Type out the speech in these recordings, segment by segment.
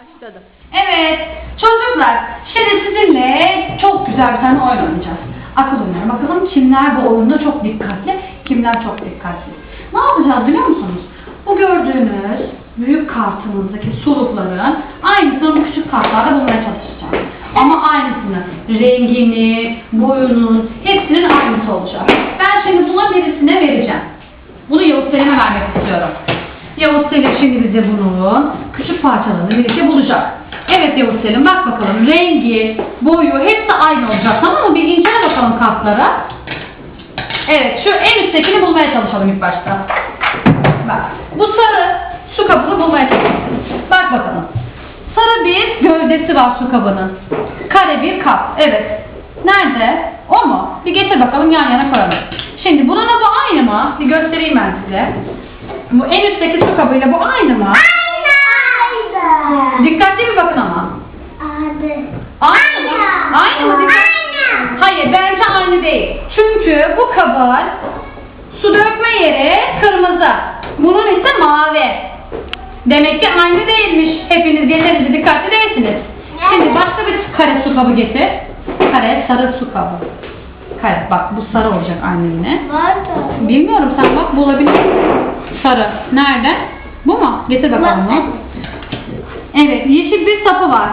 Başladı. Evet çocuklar şimdi sizinle çok güzel bir tane oyun oynayacağız. Akıl oyunları. Bakalım kimler bu oyunda çok dikkatli, kimler çok dikkatsiz. Ne yapacağız biliyor musunuz? Bu gördüğünüz büyük kartımızdaki sulukların aynısını küçük kartlarda bulmaya çalışacağız. Ama aynısını, rengini, boyunun, hepsinin aynısı olacak. Ben şimdi buna birisine vereceğim. Bunu Yavuz Selim'e vermek istiyorum. Yavuz Selim şimdi bize bunun küçük parçalarını birlikte bulacak. Evet Yavuz Selim bak bakalım rengi, boyu hepsi aynı olacak tamam mı? Bir incele bakalım kartlara. Evet şu en üsttekini bulmaya çalışalım ilk başta. Bak bu sarı su kabını bulmaya çalışalım. Bak bakalım. Sarı bir gövdesi var su kabının. Kare bir kap. Evet. Nerede? O mu? Bir getir bakalım yan yana koyalım. Şimdi bununla bu aynı mı? Bir göstereyim ben size. Bu en üstteki su kabıyla bu aynı mı? Dikkatli bir bakın ama. Aynı mı? Aynı mı? Dikkat- Hayır bence aynı değil. Çünkü bu kabın su dökme yeri kırmızı. Bunun ise mavi. Demek ki aynı değilmiş. Hepiniz yeterince dikkatli değilsiniz. Şimdi başka bir kare su kabı getir. Kare sarı su kabı. Kare bak bu sarı olacak annemine. Bilmiyorum sen bak bulabilir misin? Sarı. Nerede? Bu mu? Getir bakalım bunu. Evet yeşil bir sapı var.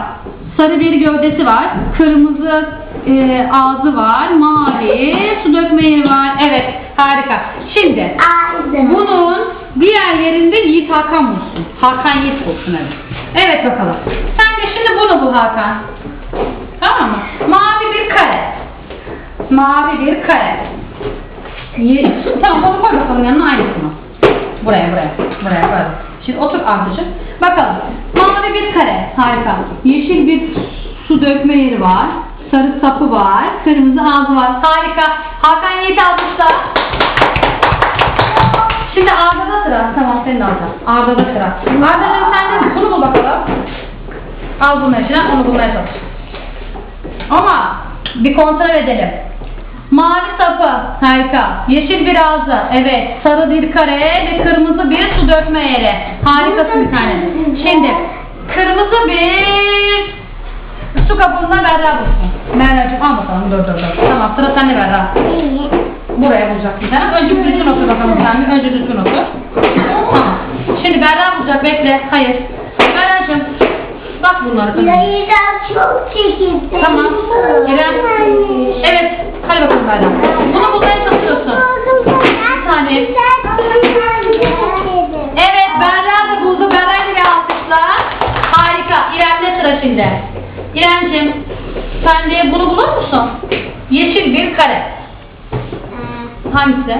Sarı bir gövdesi var. Kırmızı e, ağzı var. Mavi su dökme yeri var. Evet harika. Şimdi bunun diğer yerinde Yiğit Hakan bulsun. Hakan Yiğit bulsun evet. Evet bakalım. Sen de şimdi bunu bul Hakan. Tamam mı? Mavi bir kare. Mavi bir kare. Tamam onu koy bakalım yanına aynısını. Buraya buraya. Buraya buraya. Şimdi otur Ardıcığım. Bakalım. Mavi bir kare. Harika. Yeşil bir su dökme yeri var. Sarı sapı var. Kırmızı ağzı var. Harika. Hakan Yiğit almışlar. Şimdi Arda'da sıra. Tamam senin Arda. Arda'da sıra. Arda'cığım sen de bunu bul bakalım. Al bunu eşine onu bulmaya çalış. Ama bir kontrol edelim. Mavi sapı, harika. Yeşil bir ağzı, evet. Sarı bir kare ve kırmızı bir su dökme yeri. Harikasın bir tane. Şimdi kırmızı bir su kabında Berra bulsun. Berra'cığım al bakalım dur dur dur. Tamam sıra sende Berra. Buraya bulacak bir tane. Önce düzgün otur bakalım sen. Önce düzgün otur. Tamam. Şimdi Berra bulacak bekle. Hayır. Berra'cığım bak bunları. kızım. Çok çekildi. Tamam. İrem. Evet. Hadi bakalım Berra. Bunu bulmaya çalışıyorsun. Bir saniye. Evet Berra da buldu. Berra'yı bir alkışlar. Harika. İrem'de sıra şimdi. İrem'cim sen de bunu bulur musun? Yeşil bir kare. Hangisi?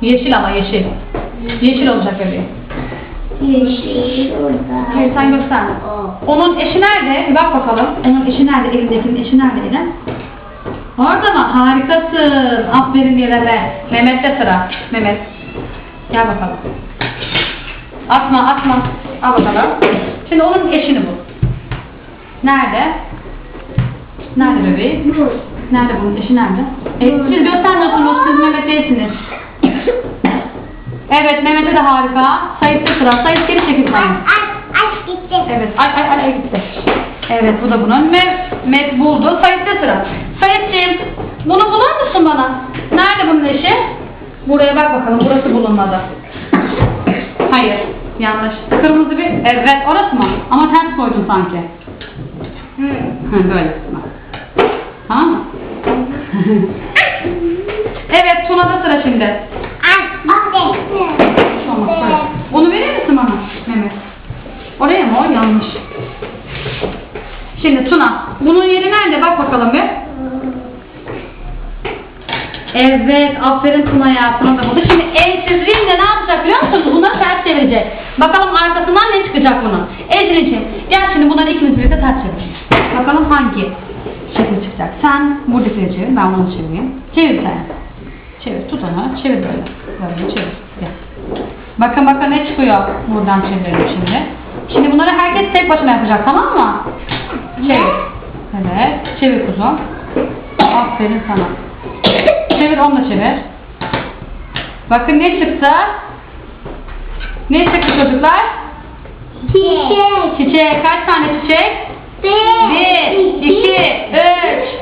Yeşil ama yeşil. Yeşil olacak bebeğim. Yeşil orada. Hayır sen gösterme. Onun eşi nerede? Bir bak bakalım. Onun eşi nerede? Elindekinin eşi nerede İrem? Orada mı? Harikasın. Aferin İrem'e. Mehmet'te sıra. Mehmet. Gel bakalım. Atma atma. Al bakalım. Şimdi onun eşini bul. Nerede? Nerede bebeğim? Nerede bunun eşi nerede? E, siz göstermiyorsunuz. Siz Mehmet değilsiniz. Evet Mehmet'e de harika. Sayıt'ta sıra. Sayıt geri çekil sayın. Aç gitti. Evet, ay ay ay ay gitti. Evet, bu da bunun. Mehmet buldu. Sayit'te sıra. Sayit'ciğim, bunu bulur musun bana? Nerede bunun eşi? Buraya bak bakalım, burası bulunmadı. Hayır, yanlış. Kırmızı bir, evet orası mı? Ama ters koydun sanki. Hı, böyle. Bak. Tamam mı? evet, Tuna'da sıra şimdi. Hiç olmaz, böyle. Onu verir misin bana Mehmet? Oraya mı o? Yanlış. Şimdi Tuna, bunun yeri nerede? Bak bakalım bir. Evet, aferin Tuna ya. Tuna da buldu. Şimdi Ecrin'le ne yapacak biliyor musunuz? Bunları ters çevirecek. Bakalım arkasından ne çıkacak bunun. Ecrin'ciğim, gel şimdi bunları ikimiz birlikte ters çevirelim. Bakalım hangi şekil çıkacak. Sen buradakileri çevir, ben bunu çevireyim. Çevir sen. Çevir, tut onu. Çevir böyle. Böyle çevir. Gel. Bakın bakın ne çıkıyor. Buradan çevirelim şimdi. Şimdi bunları herkes tek başına yapacak tamam mı? Çevir. Evet. Çevir kuzum. Aferin sana. Çevir onu da çevir. Bakın ne çıktı? Ne çıktı çocuklar? Çiçek. Çiçek kaç tane çiçek? Bir. Bir.